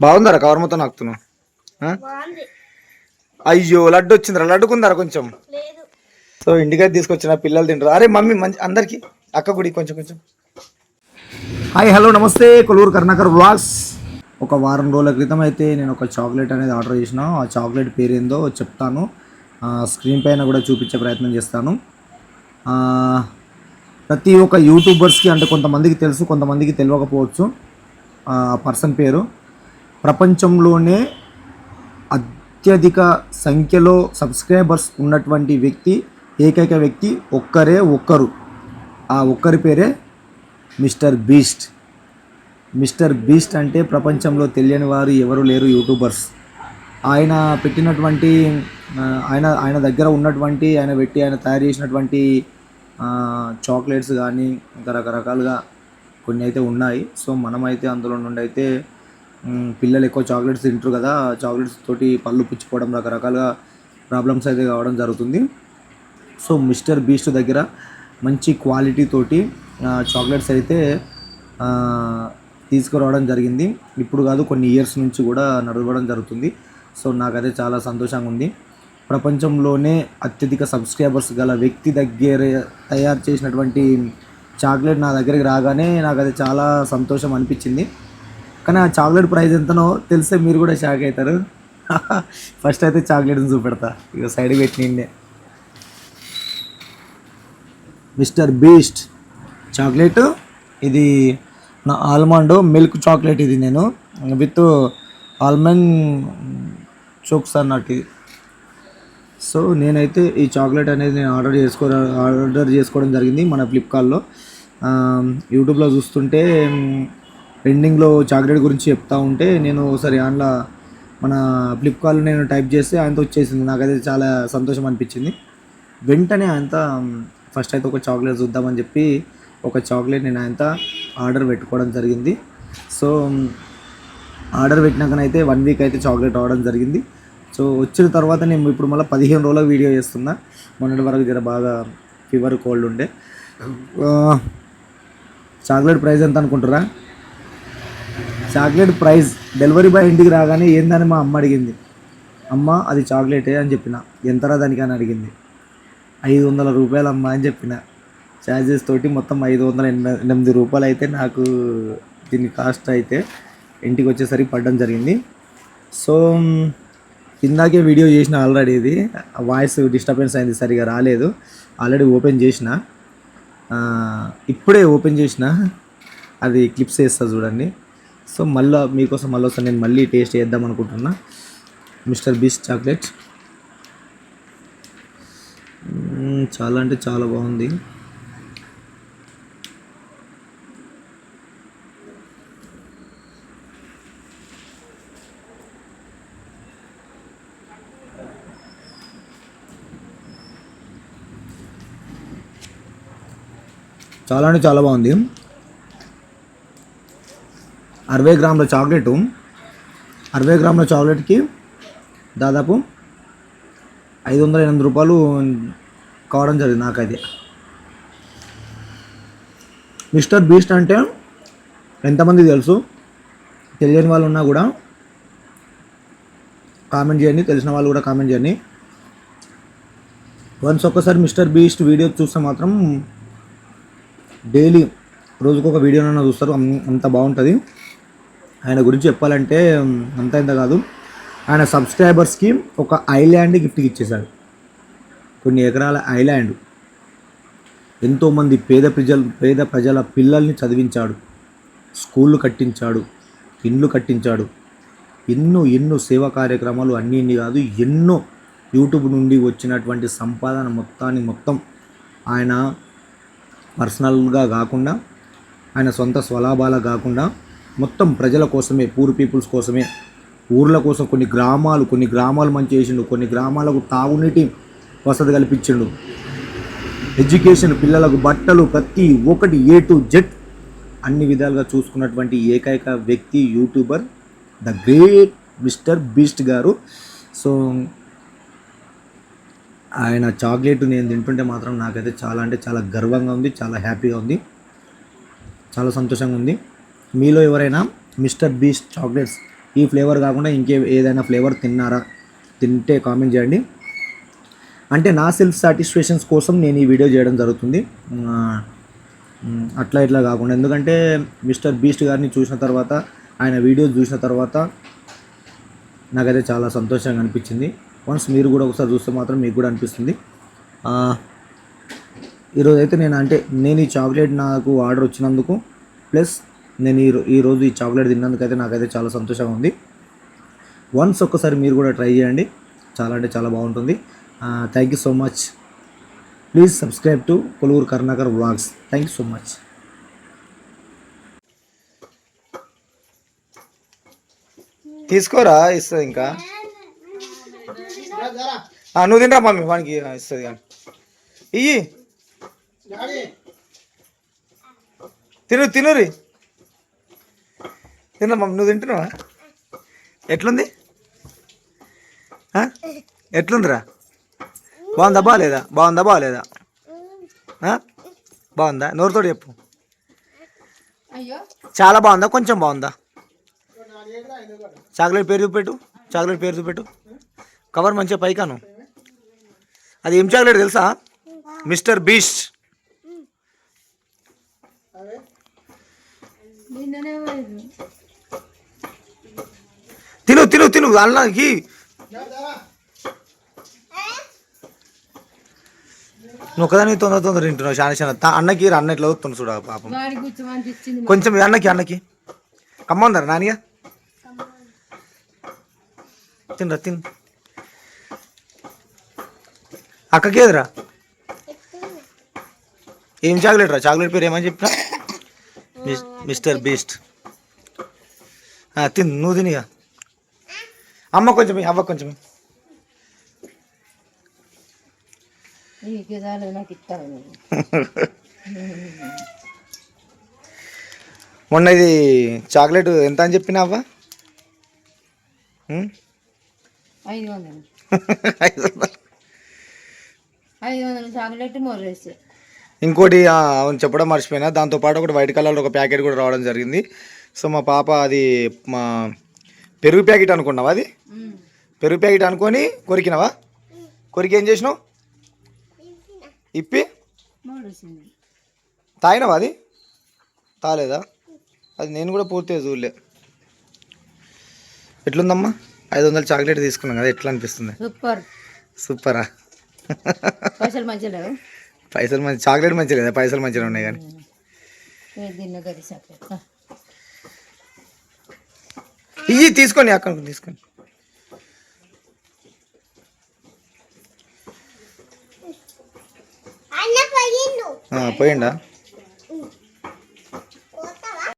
బాగుందరా cover మొత్తం నాకుతున్నావు? బాగుంది. అయ్యో లడ్డు వచ్చిందిరా లడ్డుకుందరా కొంచెం? లేదు. సో ఇంటికైతే తీసుకొచ్చిన పిల్లలు తింటారు. అరే మమ్మీ మంచి అందరికి అక్క గుడి కొంచెం కొంచెం. హాయ్ హలో నమస్తే. కొలూరు కర్ణాకర్ వ్లాగ్స్. ఒక వారం రోజుల క్రితం అయితే నేను ఒక చాక్లెట్ అనేది ఆర్డర్ చేసిన. ఆ చాక్లెట్ పేరు ఏందో చెప్తాను. ఆ, స్క్రీన్ పైన కూడా చూపించే ప్రయత్నం చేస్తాను. ఆ, ప్రతి ఒక్క యూట్యూబర్స్కి అంటే కొంతమందికి తెలుసు కొంతమందికి తెలియకపోవచ్చు. ఆ పర్సన్ పేరు. ప్రపంచంలోనే అత్యధిక సంఖ్యలో సబ్స్క్రైబర్స్ ఉన్నటువంటి వ్యక్తి ఏకైక వ్యక్తి ఒక్కరే ఒక్కరు. ఆ ఒక్కరి పేరే మిస్టర్ బీస్ట్. మిస్టర్ బీస్ట్ అంటే ప్రపంచంలో తెలియని వారు ఎవరు లేరు యూట్యూబర్స్. ఆయన పెట్టినటువంటి ఆయన ఆయన దగ్గర ఉన్నటువంటి ఆయన పెట్టి ఆయన తయారు చేసినటువంటి చాక్లెట్స్ కానీ ఇంకా రకరకాలుగా కొన్ని అయితే ఉన్నాయి. సో మనమైతే అందులో నుండి అయితే పిల్లలు ఎక్కువ చాక్లెట్స్ తింటారు కదా చాక్లెట్స్ తోటి పళ్ళు పుచ్చిపోవడం రకరకాలుగా ప్రాబ్లమ్స్ అయితే కావడం జరుగుతుంది. సో మిస్టర్ బీస్ట్ దగ్గర మంచి క్వాలిటీ తోటి చాక్లెట్స్ అయితే తీసుకురావడం జరిగింది. ఇప్పుడు కాదు కొన్ని ఇయర్స్ నుంచి కూడా నడవడం జరుగుతుంది. సో నాకైతే చాలా సంతోషంగా ఉంది. ప్రపంచంలోనే అత్యధిక సబ్స్క్రైబర్స్ గల వ్యక్తి దగ్గర తయారు చేసినటువంటి చాక్లెట్ నా దగ్గరికి రాగానే నాకు అది చాలా సంతోషం అనిపించింది. కానీ ఆ చాక్లెట్ ప్రైస్ ఎంతనో తెలిస్తే మీరు కూడా షాక్ అవుతారు. ఫస్ట్ అయితే చాక్లెట్ని చూపెడతా. ఇక సైడ్ పెట్టిండే మిస్టర్ బీస్ట్ చాక్లెట్ ఇది నా ఆల్మండ్ మిల్క్ చాక్లెట్ ఇది నేను. విత్ ఆల్మండ్ చోక్స్ అన్నట్టు ఇది. సో నేనైతే ఈ చాక్లెట్ అనేది నేను ఆర్డర్ చేసుకో ఆర్డర్ చేసుకోవడం జరిగింది మన ఫ్లిప్కార్ట్లో యూట్యూబ్లో చూస్తుంటే పెండింగ్లో చాక్లెట్ గురించి చెప్తా ఉంటే నేను ఒకసారి అందులో మన ఫ్లిప్కార్ట్లో నేను టైప్ చేస్తే ఆయనతో వచ్చేసింది. నాకైతే చాలా సంతోషం అనిపించింది. వెంటనే ఆయనతో ఫస్ట్ అయితే ఒక చాక్లెట్ చూద్దామని చెప్పి ఒక చాక్లెట్ నేను ఆయనతో ఆర్డర్ పెట్టుకోవడం జరిగింది. సో ఆర్డర్ పెట్టినాకనైతే వన్ వీక్ అయితే చాక్లెట్ రావడం జరిగింది. సో వచ్చిన తర్వాత నేను ఇప్పుడు మళ్ళీ పదిహేను రోజుల వీడియో చేస్తున్నా. మొన్నటి వరకు జర బాగా ఫీవర్ కోల్డ్ ఉండే. చాక్లెట్ ప్రైస్ ఎంత అనుకుంటారా చాక్లెట్ ప్రైస్ డెలివరీ బాయ్ ఇంటికి రాగానే ఏందని మా అమ్మ అడిగింది. అమ్మ అది చాక్లెటే అని చెప్పిన. ఎంతరా దానికి అని అడిగింది. ఐదు వందల రూపాయలు అమ్మ అని చెప్పిన. ఛార్జెస్ తోటి మొత్తం ఐదు వందల ఎనభై ఎనిమిది రూపాయలు అయితే నాకు దీని కాస్ట్ అయితే ఇంటికి వచ్చేసరికి పడడం జరిగింది. సో ఇందాకే వీడియో చేసిన ఆల్రెడీ ఇది. వాయిస్ డిస్టర్బెన్స్ అయింది సరిగా రాలేదు. ఆల్రెడీ ఓపెన్ చేసిన. ఇప్పుడే ఓపెన్ చేసిన. అది క్లిప్స్ వేస్తా చూడండి. సో మళ్ళీ మీకోసం మళ్ళీ ఒకసారి నేను మళ్ళీ టేస్ట్ చేద్దాం అనుకుంటున్నా. మిస్టర్ బీస్ చాక్లెట్ చాలా అంటే చాలా బాగుంది. చాలా అంటే చాలా బాగుంది. అరవై గ్రాముల చాక్లెట్. అరవై గ్రాముల చాక్లెట్కి దాదాపు ఐదు వందల ఎనిమిది రూపాయలు కావడం జరిగింది నాకైతే. మిస్టర్ బీస్ట్ అంటే ఎంతమంది తెలుసు? తెలియని వాళ్ళు ఉన్నా కూడా కామెంట్ చేయండి తెలిసిన వాళ్ళు కూడా కామెంట్ చేయండి. వన్స్ ఒక్కసారి మిస్టర్ బీస్ట్ వీడియో చూస్తే మాత్రం డైలీ రోజుకొక వీడియోనైనా చూస్తారు అంత బాగుంటుంది. ఆయన గురించి చెప్పాలంటే అంత ఇంత కాదు. ఆయన సబ్స్క్రైబర్స్కి ఒక ఐలాండ్ గిఫ్ట్కి ఇచ్చేశాడు. కొన్ని ఎకరాల ఐలాండ్. ఎంతోమంది పేద ప్రజలు పేద ప్రజల పిల్లల్ని చదివించాడు. స్కూళ్ళు కట్టించాడు. ఇండ్లు కట్టించాడు. ఎన్నో ఎన్నో సేవా కార్యక్రమాలు అన్నీ ఇన్ని కాదు ఎన్నో యూట్యూబ్ నుండి వచ్చినటువంటి సంపాదన మొత్తాన్ని మొత్తం ఆయన పర్సనల్గా కాకుండా ఆయన సొంత స్వలాభాల కాకుండా మొత్తం ప్రజల కోసమే పూర్ పీపుల్స్ కోసమే ఊర్ల కోసం కొన్ని గ్రామాలు కొన్ని గ్రామాలు మంచి చేసిండు కొన్ని గ్రామాలకు తాగునీటి వసతి కల్పించిండు. ఎడ్యుకేషన్ పిల్లలకు బట్టలు ప్రతి ఒక్కటి ఏ టు జెడ్ అన్ని విధాలుగా చూసుకున్నటువంటి ఏకైక వ్యక్తి YouTuber the great Mister Beast గారు. సో ఆయన చాక్లెట్ నేను తింటుంటే మాత్రం నాకైతే చాలా అంటే చాలా గర్వంగా ఉంది చాలా హ్యాపీగా ఉంది చాలా సంతోషంగా ఉంది. మీలో ఎవరైనా మిస్టర్ బీస్ట్ చాక్లెట్స్ ఈ ఫ్లేవర్ కాకుండా ఇంకే ఏదైనా ఫ్లేవర్ తిన్నారా? తింటే కామెంట్ చేయండి. అంటే నా సెల్ఫ్ సాటిస్ఫాక్షన్స్ కోసం నేను ఈ వీడియో చేయడం జరుగుతుంది. అట్లా ఇట్లా కాకుండా. ఎందుకంటే మిస్టర్ బీస్ట్ గారిని చూసిన తర్వాత ఆయన వీడియోస్ చూసిన తర్వాత నాకైతే చాలా సంతోషంగా అనిపించింది. వన్స్ మీరు కూడా ఒకసారి చూస్తే మాత్రం మీకు కూడా అనిపిస్తుంది. ఈరోజైతే నేను అంటే నేను ఈ చాక్లెట్ నాకు ఆర్డర్ వచ్చినందుకు ప్లస్ నేను ఈ ఈరోజు ఈ చాక్లెట్ తిన్నందుకు అయితే నాకైతే చాలా సంతోషంగా ఉంది. వన్స్ ఒక్కసారి మీరు కూడా ట్రై చేయండి. చాలా అంటే చాలా బాగుంటుంది. Thank you so much please subscribe to Koluru Karunakar vlogs thank you so much తీసుకోరా ఇస్తుంది ఇంకా. నువ్వు తినరా మమ్మీ? వానికి ఇస్తుంది కానీ. ఇయ్యి. తిను తినురి. తిన మమ్మీ నువ్వు తింటున్నావా? ఎట్లుంది? ఎట్లుందిరా? బాగుందా బాగాలేదా బాగుందా బాగాలేదా? బాగుందా? నోరుతోటి చెప్పు. చాలా బాగుందా? కొంచెం బాగుందా? చాక్లెట్ పేరు చూపెట్టు. చాక్లెట్ పేరు చూపెట్టు. కవర్ మంచిగా పైకాను. అది ఏం చాక్లెట్ తెలుసా? Mister Beast. నిన్ననే. తిను తిను తిను అన్నకి నువ్వు ఒకదాని తొందర తొందర తింటున్నావు చాలా చాలా. అన్నకి అన్న ఇట్లా వస్తుంది చూడ పాపం. కొంచెం అన్నకి అన్నకి. కమ్మందరు నానిగా? తినరా తిను. అక్కకేదిరా ఏం చాక్లెట్ రా చాక్లెట్ పేరు ఏమని చెప్పినా? మిస్- మిస్టర్ బీస్ట్. తిను నువ్వు తినిగా. అమ్మ కొంచెం అవ్వ కొంచెం మొన్న ఇది చాక్లెట్ ఎంత అని చెప్పినా అవ్వ? ఉం? ఐదు వందలు. ఐదు వందలు. ఐదు వందలు చాక్లెట్ మొర్రేసి. ఇంకోటి అవును చెప్పడం మర్చిపోయినా. దాంతోపాటు ఒకటి వైట్ కలర్లో ఒక ప్యాకెట్ కూడా రావడం జరిగింది. సో మా పాప అది మా పెరుగు ప్యాకెట్ అనుకున్నావా అది? పెరుగు ప్యాకెట్ అనుకొని కొరికినావా? కొరికి ఏం చేసినావు? ఇప్పి? తాగినావా అది? తాలేదా? అది నేను కూడా పూర్తిగా చూడలే. ఎట్లుందమ్మా? ఐదు వందలు చాక్లెట్ తీసుకున్నాం కదా ఎట్లా అనిపిస్తుంది? సూపర్. సూపరా? పైసలు మంచిగా లేవు. పైసలు మంచి చాక్లెట్ మంచిగా లేదా? పైసలు మంచిగా ఉన్నాయి కానీ నేను తిన్న గది చాక్లెట్ ఇవి తీసుకొని అక్కడ తీసుకొని ఆ, పోయిండా?